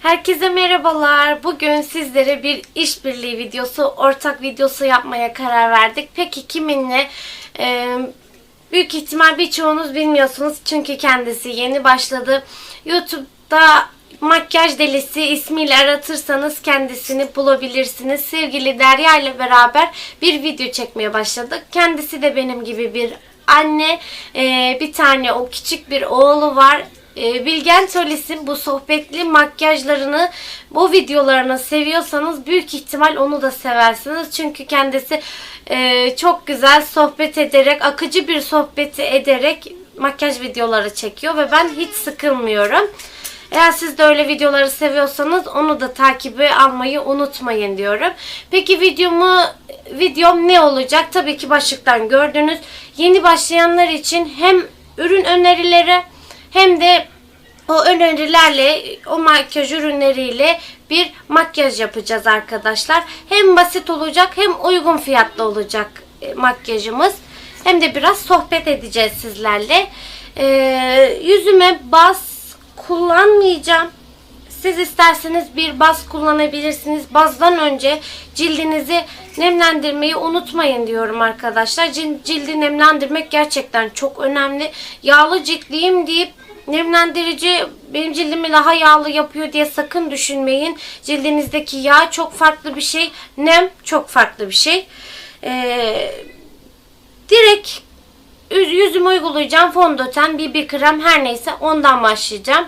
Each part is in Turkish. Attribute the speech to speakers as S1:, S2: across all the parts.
S1: Herkese merhabalar. Bugün sizlere bir işbirliği videosu, ortak videosu yapmaya karar verdik. Peki kiminle? Ee, büyük ihtimal birçoğunuz bilmiyorsunuz çünkü kendisi yeni başladı. YouTube'da makyaj delisi ismiyle aratırsanız kendisini bulabilirsiniz. Sevgili Derya ile beraber bir video çekmeye başladık. Kendisi de benim gibi bir anne. Ee, bir tane o küçük bir oğlu var. Ee, Bilgen Solis'in bu sohbetli makyajlarını, bu videolarını seviyorsanız büyük ihtimal onu da seversiniz. Çünkü kendisi e, çok güzel sohbet ederek, akıcı bir sohbeti ederek makyaj videoları çekiyor ve ben hiç sıkılmıyorum. Eğer siz de öyle videoları seviyorsanız onu da takibi almayı unutmayın diyorum. Peki videomu videom ne olacak? Tabii ki başlıktan gördünüz. Yeni başlayanlar için hem ürün önerileri hem de o önerilerle, o makyaj ürünleriyle bir makyaj yapacağız arkadaşlar. Hem basit olacak hem uygun fiyatlı olacak e, makyajımız. Hem de biraz sohbet edeceğiz sizlerle. Ee, yüzüme baz kullanmayacağım. Siz isterseniz bir baz kullanabilirsiniz. Bazdan önce cildinizi nemlendirmeyi unutmayın diyorum arkadaşlar. Cil- Cildi nemlendirmek gerçekten çok önemli. Yağlı ciltliyim deyip nemlendirici benim cildimi daha yağlı yapıyor diye sakın düşünmeyin. Cildinizdeki yağ çok farklı bir şey. Nem çok farklı bir şey. Ee, direkt yüz- yüzüme uygulayacağım fondöten, BB krem her neyse ondan başlayacağım.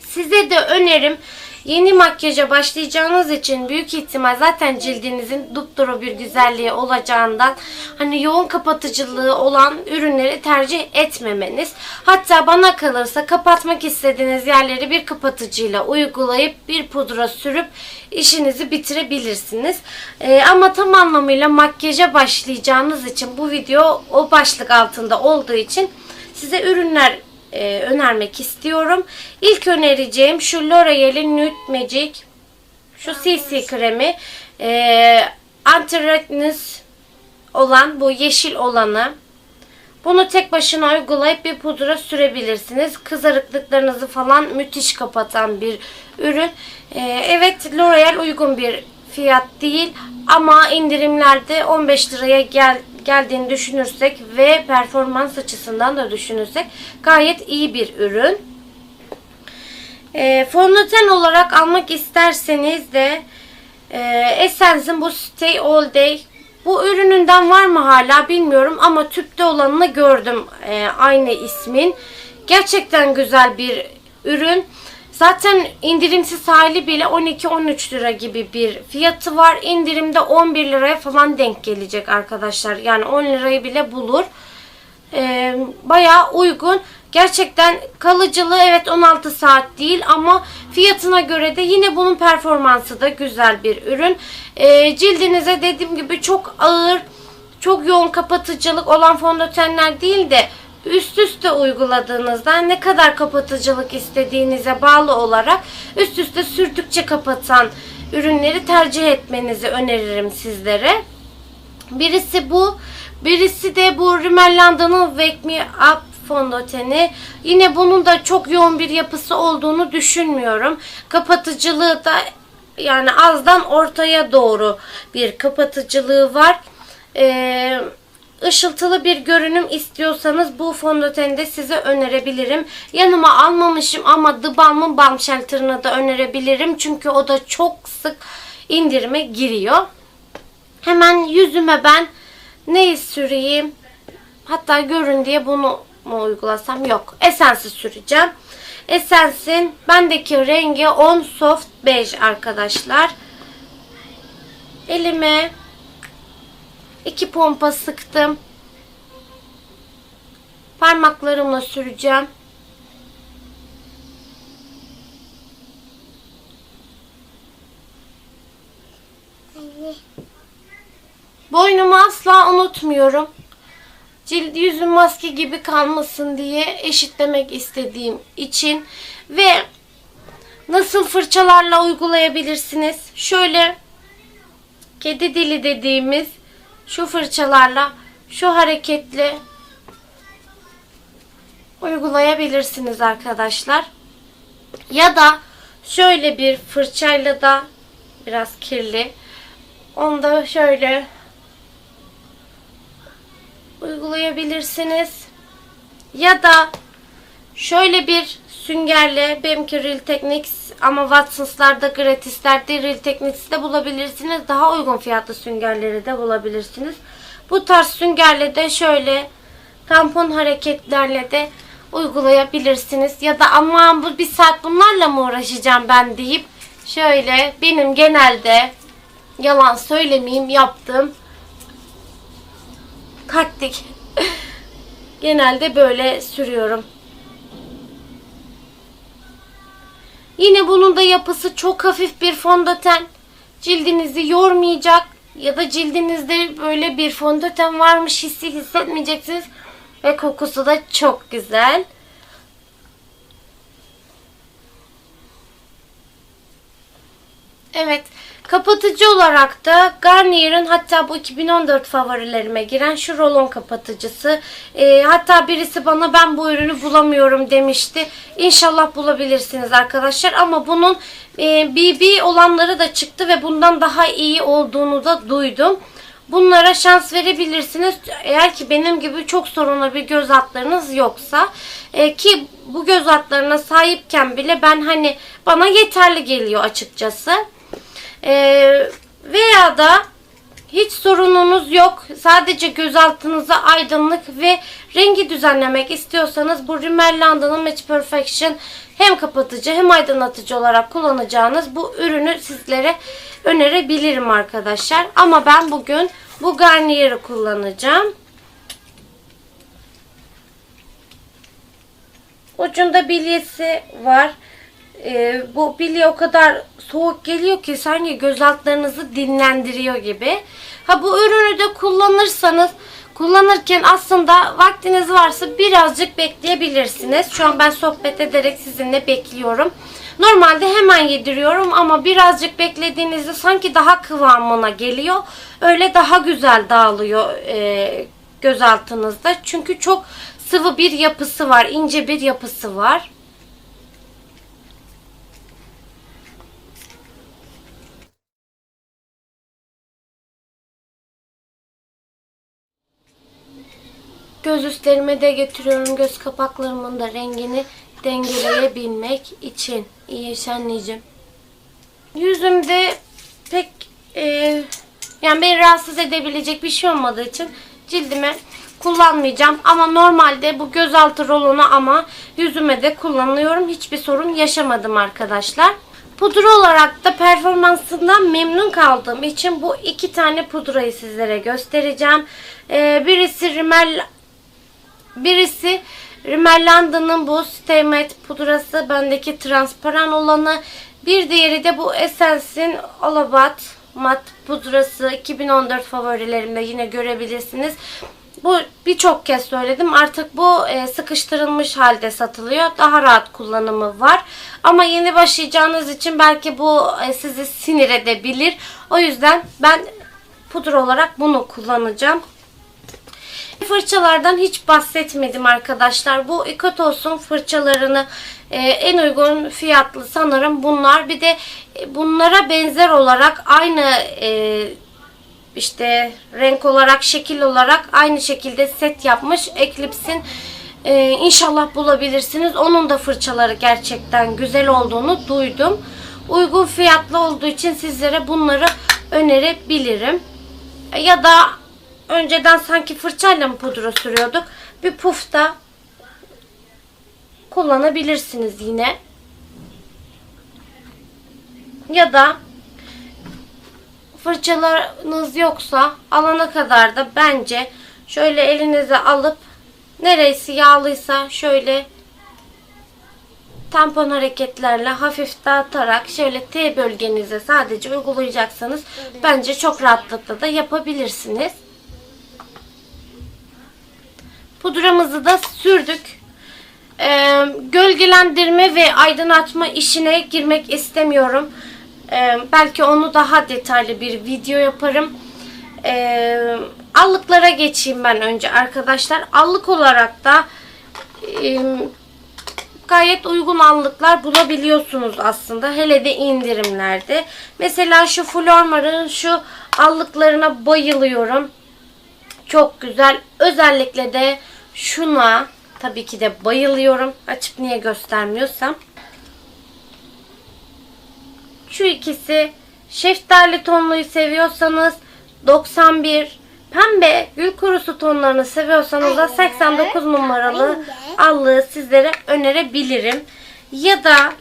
S1: Size de önerim yeni makyaja başlayacağınız için büyük ihtimal zaten cildinizin dupduru bir güzelliği olacağından hani yoğun kapatıcılığı olan ürünleri tercih etmemeniz. Hatta bana kalırsa kapatmak istediğiniz yerleri bir kapatıcıyla uygulayıp bir pudra sürüp işinizi bitirebilirsiniz. Ee, ama tam anlamıyla makyaja başlayacağınız için bu video o başlık altında olduğu için size ürünler e, önermek istiyorum. İlk önereceğim şu L'Oreal'in Nude Magic şu CC kremi e, anti-redness olan bu yeşil olanı bunu tek başına uygulayıp bir pudra sürebilirsiniz. Kızarıklıklarınızı falan müthiş kapatan bir ürün. E, evet L'Oreal uygun bir fiyat değil ama indirimlerde 15 liraya gel geldiğini düşünürsek ve performans açısından da düşünürsek gayet iyi bir ürün. E, fondöten olarak almak isterseniz de e, Essence'in bu Stay All Day bu ürününden var mı hala bilmiyorum ama tüpte olanını gördüm e, aynı ismin. Gerçekten güzel bir ürün. Zaten indirimsiz hali bile 12-13 lira gibi bir fiyatı var. İndirimde 11 liraya falan denk gelecek arkadaşlar. Yani 10 lirayı bile bulur. Ee, bayağı uygun. Gerçekten kalıcılığı evet 16 saat değil ama fiyatına göre de yine bunun performansı da güzel bir ürün. Ee, cildinize dediğim gibi çok ağır, çok yoğun kapatıcılık olan fondötenler değil de üst üste uyguladığınızda ne kadar kapatıcılık istediğinize bağlı olarak üst üste sürdükçe kapatan ürünleri tercih etmenizi öneririm sizlere. Birisi bu. Birisi de bu Rimmel Wake Me Up fondöteni. Yine bunun da çok yoğun bir yapısı olduğunu düşünmüyorum. Kapatıcılığı da yani azdan ortaya doğru bir kapatıcılığı var. Ee, ışıltılı bir görünüm istiyorsanız bu fondöteni de size önerebilirim. Yanıma almamışım ama The Balm'ın Balm Shelter'ını da önerebilirim. Çünkü o da çok sık indirime giriyor. Hemen yüzüme ben neyi süreyim? Hatta görün diye bunu mu uygulasam? Yok. Essence'i süreceğim. Essence'in bendeki rengi 10 Soft Beige arkadaşlar. Elime iki pompa sıktım. Parmaklarımla süreceğim. Boynumu asla unutmuyorum. Cilt yüzüm maske gibi kalmasın diye eşitlemek istediğim için ve nasıl fırçalarla uygulayabilirsiniz? Şöyle kedi dili dediğimiz şu fırçalarla şu hareketle uygulayabilirsiniz arkadaşlar. Ya da şöyle bir fırçayla da biraz kirli. Onu da şöyle uygulayabilirsiniz. Ya da şöyle bir süngerle benimki Real Techniques ama Watsons'larda gratislerde Real Techniques'te bulabilirsiniz. Daha uygun fiyatlı süngerleri de bulabilirsiniz. Bu tarz süngerle de şöyle tampon hareketlerle de uygulayabilirsiniz. Ya da aman bu bir saat bunlarla mı uğraşacağım ben deyip şöyle benim genelde yalan söylemeyeyim yaptığım taktik. genelde böyle sürüyorum. Yine bunun da yapısı çok hafif bir fondöten. Cildinizi yormayacak ya da cildinizde böyle bir fondöten varmış hissi hissetmeyeceksiniz. Ve kokusu da çok güzel. Evet. Kapatıcı olarak da Garnier'ın hatta bu 2014 favorilerime giren şu rolon kapatıcısı. Ee, hatta birisi bana ben bu ürünü bulamıyorum demişti. İnşallah bulabilirsiniz arkadaşlar. Ama bunun e, BB olanları da çıktı ve bundan daha iyi olduğunu da duydum. Bunlara şans verebilirsiniz. Eğer ki benim gibi çok sorunlu bir göz altlarınız yoksa e, ki bu göz altlarına sahipken bile ben hani bana yeterli geliyor açıkçası. E, veya da hiç sorununuz yok. Sadece göz altınıza aydınlık ve rengi düzenlemek istiyorsanız bu Rimmel London'ın Match Perfection hem kapatıcı hem aydınlatıcı olarak kullanacağınız bu ürünü sizlere önerebilirim arkadaşlar. Ama ben bugün bu Garnier'i kullanacağım. Ucunda bilyesi var. Ee, bu bilye o kadar soğuk geliyor ki sanki göz altlarınızı dinlendiriyor gibi. Ha bu ürünü de kullanırsanız kullanırken aslında vaktiniz varsa birazcık bekleyebilirsiniz. Şu an ben sohbet ederek sizinle bekliyorum. Normalde hemen yediriyorum ama birazcık beklediğinizde sanki daha kıvamına geliyor. Öyle daha güzel dağılıyor e, göz altınızda. Çünkü çok sıvı bir yapısı var, ince bir yapısı var. Göz üstlerime de getiriyorum. Göz kapaklarımın da rengini dengeleyebilmek için. İyi anneciğim. Yüzümde pek e, yani beni rahatsız edebilecek bir şey olmadığı için cildime kullanmayacağım. Ama normalde bu gözaltı rolonu ama yüzüme de kullanıyorum. Hiçbir sorun yaşamadım arkadaşlar. Pudra olarak da performansından memnun kaldığım için bu iki tane pudrayı sizlere göstereceğim. Ee, birisi Rimmel Birisi Rimmel bu Matte pudrası. Bendeki transparan olanı. Bir diğeri de bu Essence'in Alabat mat pudrası. 2014 favorilerimde yine görebilirsiniz. Bu birçok kez söyledim. Artık bu e, sıkıştırılmış halde satılıyor. Daha rahat kullanımı var. Ama yeni başlayacağınız için belki bu e, sizi sinir edebilir. O yüzden ben pudra olarak bunu kullanacağım. Fırçalardan hiç bahsetmedim arkadaşlar. Bu Ekotos'un fırçalarını e, en uygun fiyatlı sanırım bunlar. Bir de e, bunlara benzer olarak aynı e, işte renk olarak, şekil olarak aynı şekilde set yapmış Eclipse'in e, inşallah bulabilirsiniz. Onun da fırçaları gerçekten güzel olduğunu duydum. Uygun fiyatlı olduğu için sizlere bunları önerebilirim. Ya da önceden sanki fırçayla mı pudra sürüyorduk? Bir puf da kullanabilirsiniz yine. Ya da fırçalarınız yoksa alana kadar da bence şöyle elinize alıp neresi yağlıysa şöyle tampon hareketlerle hafif dağıtarak şöyle T bölgenize sadece uygulayacaksanız bence çok rahatlıkla da yapabilirsiniz. Pudramızı da sürdük. Ee, gölgelendirme ve aydınlatma işine girmek istemiyorum. Ee, belki onu daha detaylı bir video yaparım. Ee, allıklara geçeyim ben önce arkadaşlar. Allık olarak da e, gayet uygun allıklar bulabiliyorsunuz aslında. Hele de indirimlerde. Mesela şu Flormar'ın şu allıklarına bayılıyorum. Çok güzel. Özellikle de şuna tabii ki de bayılıyorum. Açıp niye göstermiyorsam. Şu ikisi şeftali tonluyu seviyorsanız 91 pembe gül kurusu tonlarını seviyorsanız da 89 numaralı allığı sizlere önerebilirim. Ya da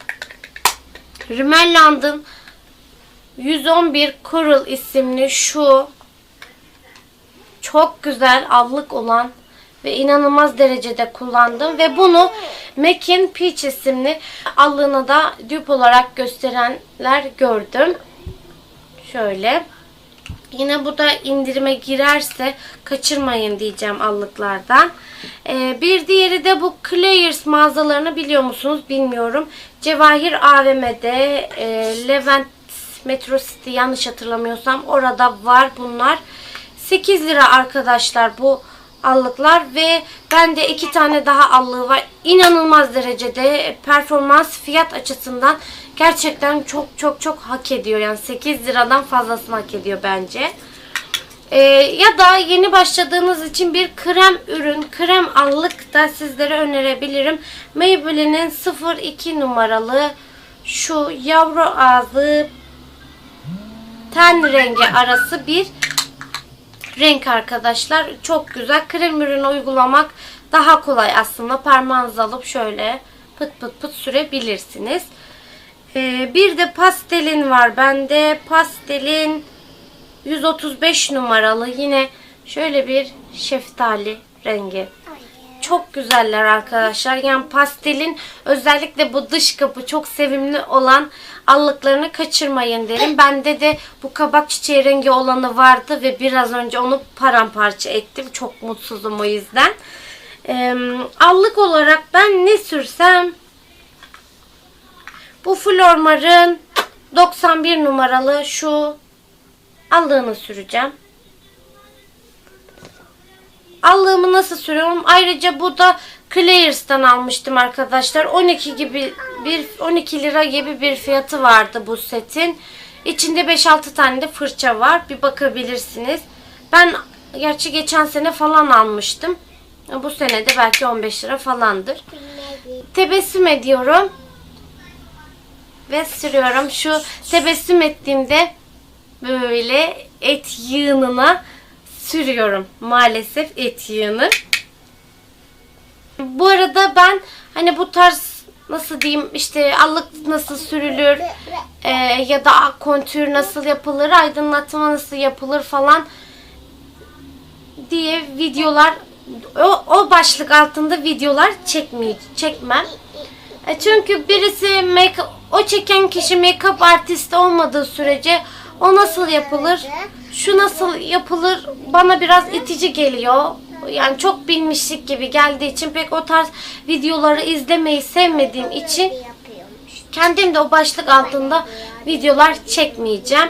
S1: Rimmel 111 Coral isimli şu çok güzel allık olan ve inanılmaz derecede kullandım ve bunu MAC'in Peach isimli allığına da dupe olarak gösterenler gördüm. Şöyle. Yine bu da indirime girerse kaçırmayın diyeceğim allıklardan. Ee, bir diğeri de bu Claire's mağazalarını biliyor musunuz bilmiyorum. Cevahir AVM'de e, Levent Metro City yanlış hatırlamıyorsam orada var bunlar. 8 lira arkadaşlar bu allıklar ve bende iki tane daha allığı var. İnanılmaz derecede performans fiyat açısından gerçekten çok çok çok hak ediyor. Yani 8 liradan fazlasını hak ediyor bence. Ee, ya da yeni başladığınız için bir krem ürün, krem allık da sizlere önerebilirim. Maybelline'in 02 numaralı şu yavru ağzı ten rengi arası bir renk arkadaşlar. Çok güzel. Krem ürünü uygulamak daha kolay aslında. Parmağınızı alıp şöyle pıt pıt pıt sürebilirsiniz. Ee, bir de pastelin var. Bende pastelin 135 numaralı yine şöyle bir şeftali rengi. Çok güzeller arkadaşlar. Yani pastelin özellikle bu dış kapı çok sevimli olan allıklarını kaçırmayın derim. Bende de bu kabak çiçeği rengi olanı vardı ve biraz önce onu paramparça ettim. Çok mutsuzum o yüzden. Ee, allık olarak ben ne sürsem bu Flormar'ın 91 numaralı şu allığını süreceğim. Allığımı nasıl sürüyorum? Ayrıca bu da Claire's'tan almıştım arkadaşlar. 12 gibi bir 12 lira gibi bir fiyatı vardı bu setin. İçinde 5-6 tane de fırça var. Bir bakabilirsiniz. Ben gerçi geçen sene falan almıştım. Bu sene de belki 15 lira falandır. Tebessüm ediyorum. Ve sürüyorum. Şu tebessüm ettiğimde böyle et yığınına sürüyorum. Maalesef et yığını. Bu arada ben hani bu tarz nasıl diyeyim işte allık nasıl sürülür e, ya da kontür nasıl yapılır, aydınlatma nasıl yapılır falan diye videolar o, o başlık altında videolar çekmey çekmem. E, çünkü birisi make o çeken kişi make-up artist olmadığı sürece o nasıl yapılır? Şu nasıl yapılır? Bana biraz itici geliyor. Yani çok bilmişlik gibi geldiği için pek o tarz videoları izlemeyi sevmediğim için kendim de o başlık altında videolar çekmeyeceğim.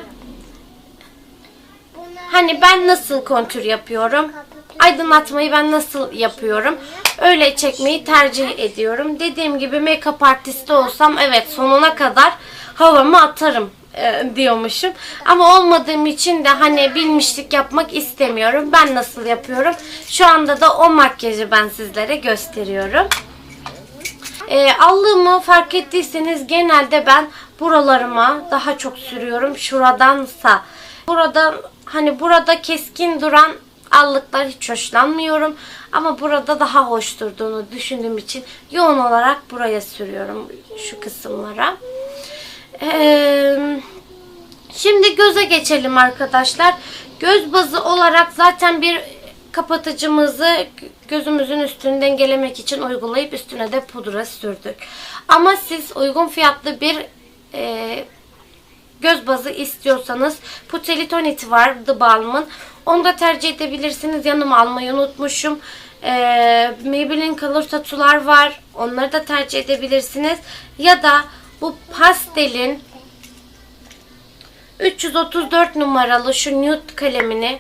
S1: Hani ben nasıl kontür yapıyorum? Aydınlatmayı ben nasıl yapıyorum? Öyle çekmeyi tercih ediyorum. Dediğim gibi make-up artisti olsam evet sonuna kadar havamı atarım e, diyormuşum. Ama olmadığım için de hani bilmişlik yapmak istemiyorum. Ben nasıl yapıyorum? Şu anda da o makyajı ben sizlere gösteriyorum. E, allığımı fark ettiyseniz genelde ben buralarıma daha çok sürüyorum. Şuradansa. Buradan hani burada keskin duran allıklar hiç hoşlanmıyorum. Ama burada daha hoş durduğunu düşündüğüm için yoğun olarak buraya sürüyorum şu kısımlara. Şimdi göze geçelim arkadaşlar. Göz bazı olarak zaten bir kapatıcımızı gözümüzün üstünü dengelemek için uygulayıp üstüne de pudra sürdük. Ama siz uygun fiyatlı bir e, göz bazı istiyorsanız Puteli Tonit var The Balm'ın. Onu da tercih edebilirsiniz. Yanıma almayı unutmuşum. E, Maybelline Color Tattoo'lar var. Onları da tercih edebilirsiniz. Ya da bu pastelin 334 numaralı şu nude kalemini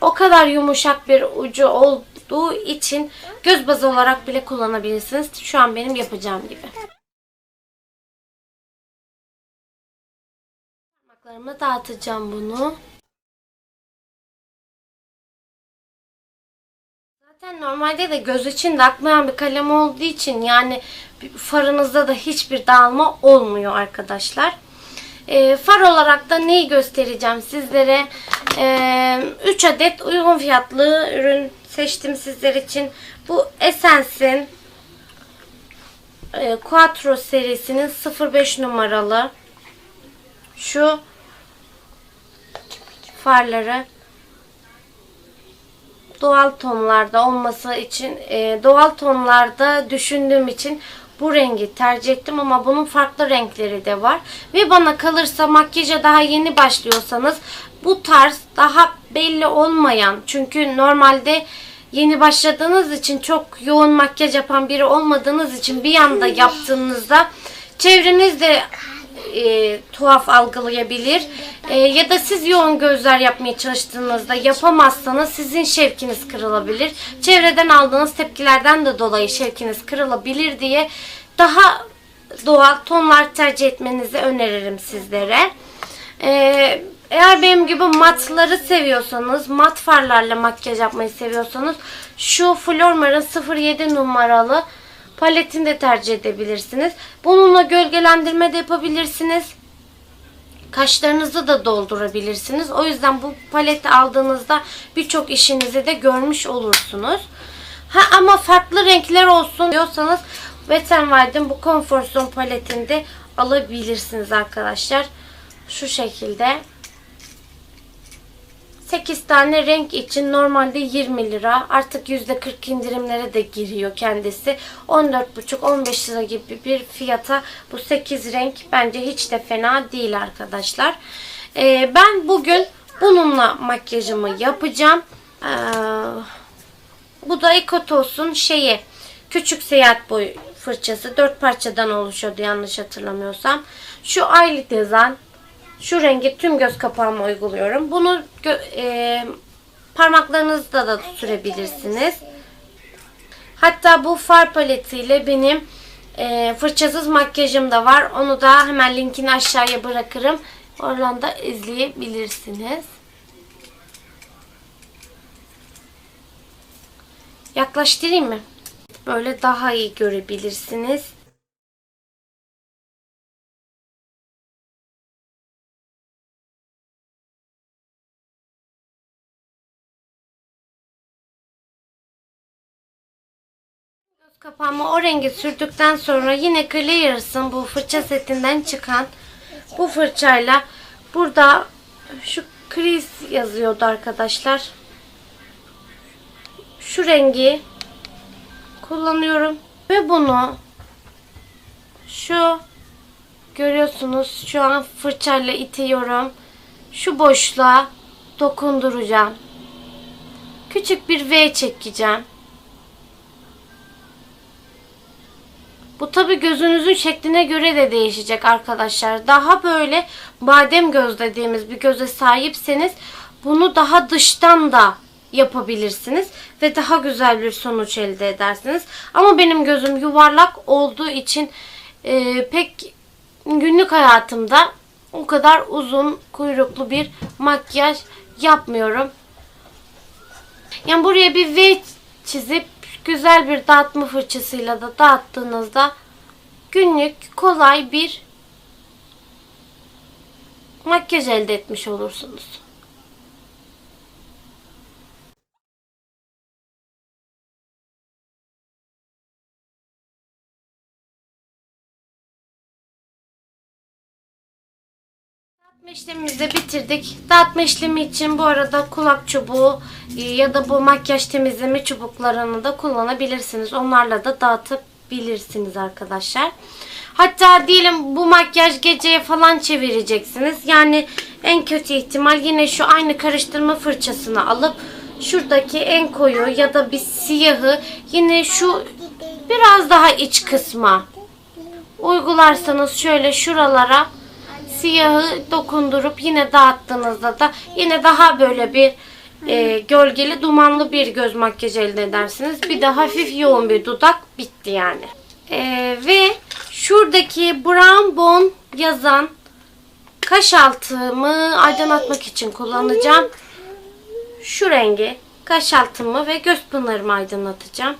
S1: o kadar yumuşak bir ucu olduğu için göz bazı olarak bile kullanabilirsiniz. Şu an benim yapacağım gibi. Parmaklarıma dağıtacağım bunu. Normalde de göz için akmayan bir kalem olduğu için yani farınızda da hiçbir dağılma olmuyor arkadaşlar. E, far olarak da neyi göstereceğim sizlere? 3 adet uygun fiyatlı ürün seçtim sizler için. Bu Essence'in e, Quattro serisinin 05 numaralı şu farları doğal tonlarda olması için e, doğal tonlarda düşündüğüm için bu rengi tercih ettim ama bunun farklı renkleri de var. Ve bana kalırsa makyaja daha yeni başlıyorsanız bu tarz daha belli olmayan çünkü normalde yeni başladığınız için çok yoğun makyaj yapan biri olmadığınız için bir anda yaptığınızda çevrenizde e, tuhaf algılayabilir. E, ya da siz yoğun gözler yapmaya çalıştığınızda yapamazsanız sizin şevkiniz kırılabilir. Çevreden aldığınız tepkilerden de dolayı şevkiniz kırılabilir diye daha doğal tonlar tercih etmenizi öneririm sizlere. E, eğer benim gibi matları seviyorsanız, mat farlarla makyaj yapmayı seviyorsanız şu Flormar'ın 07 numaralı paletini de tercih edebilirsiniz. Bununla gölgelendirme de yapabilirsiniz. Kaşlarınızı da doldurabilirsiniz. O yüzden bu paleti aldığınızda birçok işinizi de görmüş olursunuz. Ha ama farklı renkler olsun diyorsanız Wet n Wild'in bu Comfort Zone paletini de alabilirsiniz arkadaşlar. Şu şekilde. 8 tane renk için normalde 20 lira. Artık %40 indirimlere de giriyor kendisi. 14,5-15 lira gibi bir fiyata bu 8 renk bence hiç de fena değil arkadaşlar. Ee, ben bugün bununla makyajımı yapacağım. Ee, bu da Ekotos'un şeyi küçük seyahat boyu fırçası. 4 parçadan oluşuyordu yanlış hatırlamıyorsam. Şu aylık yazan şu rengi tüm göz kapağıma uyguluyorum. Bunu e, parmaklarınızda da sürebilirsiniz. Hatta bu far paletiyle benim e, fırçasız makyajım da var. Onu da hemen linkini aşağıya bırakırım. Oradan da izleyebilirsiniz. Yaklaştırayım mı? Böyle daha iyi görebilirsiniz. Göz kapağıma o rengi sürdükten sonra yine Clears'ın bu fırça setinden çıkan bu fırçayla burada şu kriz yazıyordu arkadaşlar. Şu rengi kullanıyorum ve bunu şu görüyorsunuz şu an fırçayla itiyorum. Şu boşluğa dokunduracağım. Küçük bir V çekeceğim. Bu tabi gözünüzün şekline göre de değişecek arkadaşlar. Daha böyle badem göz dediğimiz bir göze sahipseniz bunu daha dıştan da yapabilirsiniz ve daha güzel bir sonuç elde edersiniz. Ama benim gözüm yuvarlak olduğu için e, pek günlük hayatımda o kadar uzun kuyruklu bir makyaj yapmıyorum. Yani buraya bir V çizip güzel bir dağıtma fırçasıyla da dağıttığınızda günlük kolay bir makyaj elde etmiş olursunuz. Dağıtma işlemimizi bitirdik. Dağıtma işlemi için bu arada kulak çubuğu e, ya da bu makyaj temizleme çubuklarını da kullanabilirsiniz. Onlarla da dağıtabilirsiniz arkadaşlar. Hatta diyelim bu makyaj geceye falan çevireceksiniz. Yani en kötü ihtimal yine şu aynı karıştırma fırçasını alıp şuradaki en koyu ya da bir siyahı yine şu biraz daha iç kısma uygularsanız şöyle şuralara siyahı dokundurup yine dağıttığınızda da yine daha böyle bir e, gölgeli dumanlı bir göz makyajı elde edersiniz. Bir de hafif yoğun bir dudak bitti yani. E, ve şuradaki brown bone yazan kaş altımı aydınlatmak için kullanacağım. Şu rengi kaş altımı ve göz pınarımı aydınlatacağım.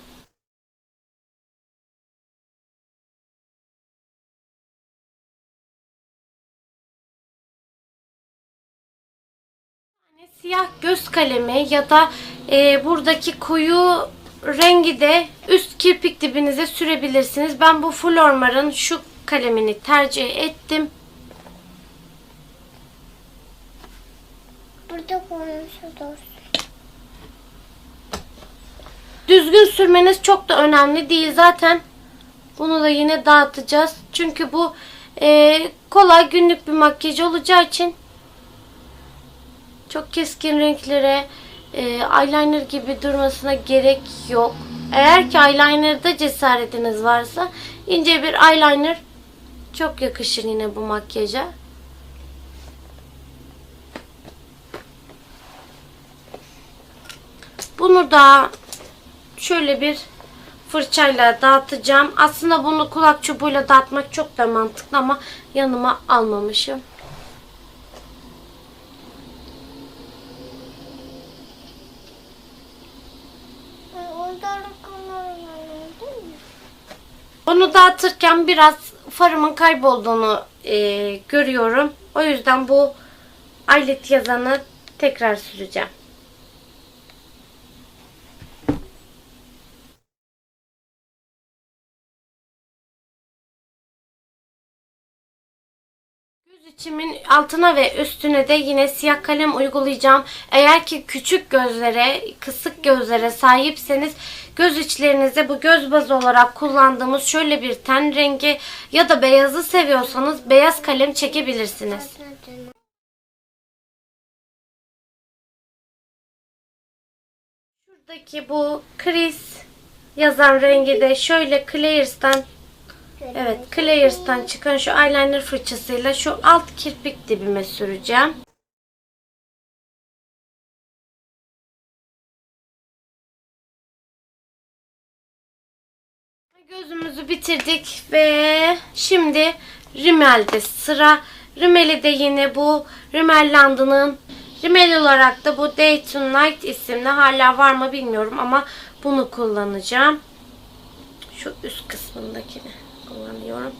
S1: Siyah göz kalemi ya da e, buradaki koyu rengi de üst kirpik dibinize sürebilirsiniz. Ben bu Flormar'ın şu kalemini tercih ettim.
S2: Burada konuşuyoruz.
S1: Düzgün sürmeniz çok da önemli değil. Zaten bunu da yine dağıtacağız. Çünkü bu e, kolay günlük bir makyaj olacağı için çok keskin renklere e, eyeliner gibi durmasına gerek yok. Eğer ki eyeliner'da cesaretiniz varsa ince bir eyeliner çok yakışır yine bu makyaja. Bunu da şöyle bir fırçayla dağıtacağım. Aslında bunu kulak çubuğuyla dağıtmak çok da mantıklı ama yanıma almamışım.
S2: Orada rakamlar var değil mi?
S1: Onu dağıtırken biraz farımın kaybolduğunu e, görüyorum. O yüzden bu aylet yazanı tekrar süreceğim. Göz içimin altına ve üstüne de yine siyah kalem uygulayacağım. Eğer ki küçük gözlere, kısık gözlere sahipseniz göz içlerinize bu göz bazı olarak kullandığımız şöyle bir ten rengi ya da beyazı seviyorsanız beyaz kalem çekebilirsiniz. Şuradaki bu Chris yazan rengi de şöyle Clairs'tan Evet, Clairs'tan çıkan şu eyeliner fırçasıyla şu alt kirpik dibime süreceğim. Gözümüzü bitirdik ve şimdi rimelde sıra. Rimeli de yine bu Rimmel London'ın Rimmel olarak da bu Day to Night isimli hala var mı bilmiyorum ama bunu kullanacağım. Şu üst kısmındakini kullanıyorum.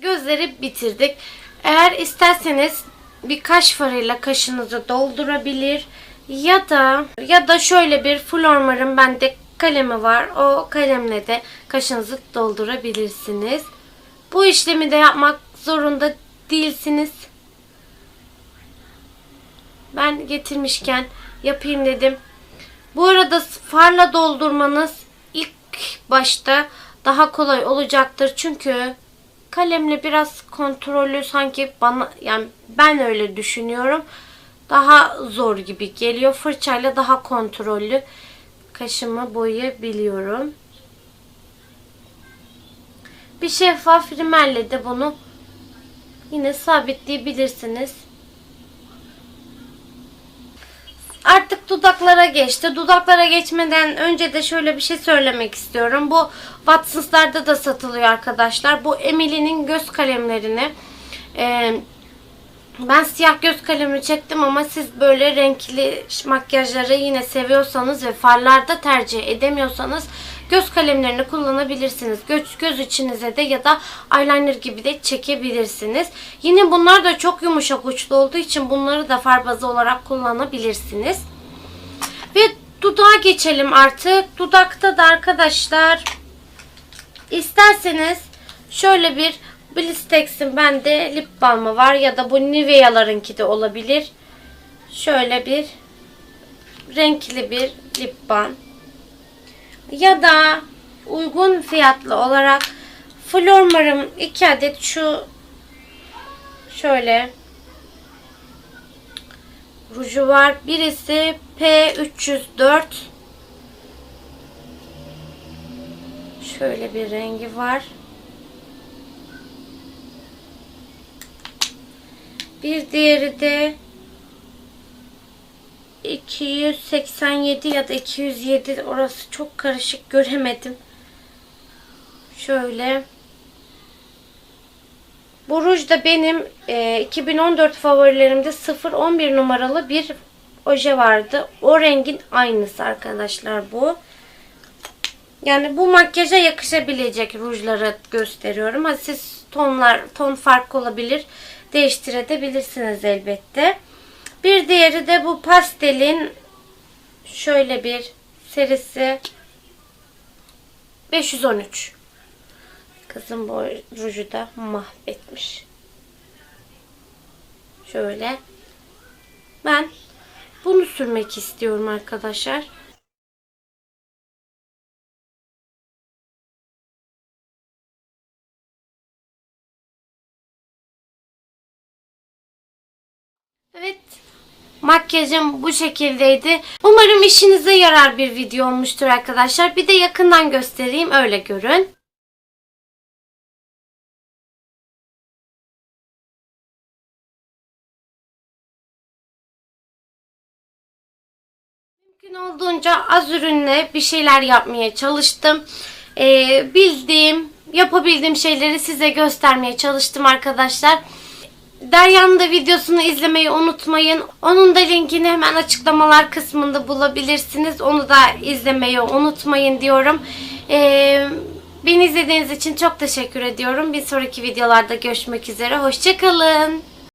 S1: Gözleri bitirdik. Eğer isterseniz bir kaş farıyla kaşınızı doldurabilir ya da ya da şöyle bir Flormar'ın bende kalemi var. O kalemle de kaşınızı doldurabilirsiniz. Bu işlemi de yapmak zorunda değilsiniz. Ben getirmişken yapayım dedim. Bu arada farla doldurmanız ilk başta daha kolay olacaktır. Çünkü kalemle biraz kontrollü sanki bana yani ben öyle düşünüyorum. Daha zor gibi geliyor. Fırçayla daha kontrollü kaşımı boyayabiliyorum. Bir şeffaf rimelle de bunu yine sabitleyebilirsiniz. Artık dudaklara geçti. Dudaklara geçmeden önce de şöyle bir şey söylemek istiyorum. Bu Watsons'larda da satılıyor arkadaşlar. Bu Emily'nin göz kalemlerini e, ben siyah göz kalemi çektim ama siz böyle renkli makyajları yine seviyorsanız ve farlarda tercih edemiyorsanız göz kalemlerini kullanabilirsiniz. Göz, göz içinize de ya da eyeliner gibi de çekebilirsiniz. Yine bunlar da çok yumuşak uçlu olduğu için bunları da far bazı olarak kullanabilirsiniz. Ve dudağa geçelim artık. Dudakta da arkadaşlar isterseniz şöyle bir Blistex'in bende lip balmı var ya da bu Nivea'larınki de olabilir. Şöyle bir renkli bir lip balm. Ya da uygun fiyatlı olarak Flormar'ın 2 adet şu şöyle ruju var. Birisi P304 Şöyle bir rengi var. Bir diğeri de 287 ya da 207 orası çok karışık göremedim. Şöyle. Bu ruj da benim e, 2014 favorilerimde 011 numaralı bir oje vardı. O rengin aynısı arkadaşlar bu. Yani bu makyaja yakışabilecek rujları gösteriyorum. Ha siz tonlar ton farkı olabilir. Değiştirebilirsiniz elbette. Bir diğeri de bu pastelin şöyle bir serisi 513. Kızım bu ruju da mahvetmiş. Şöyle. Ben bunu sürmek istiyorum arkadaşlar. Evet. Makyajım bu şekildeydi. Umarım işinize yarar bir video olmuştur arkadaşlar. Bir de yakından göstereyim öyle görün. Mümkün olduğunca az ürünle bir şeyler yapmaya çalıştım. Ee, bildiğim, yapabildiğim şeyleri size göstermeye çalıştım arkadaşlar. Derya'nın da videosunu izlemeyi unutmayın. Onun da linkini hemen açıklamalar kısmında bulabilirsiniz. Onu da izlemeyi unutmayın diyorum. Ee, beni izlediğiniz için çok teşekkür ediyorum. Bir sonraki videolarda görüşmek üzere. Hoşçakalın.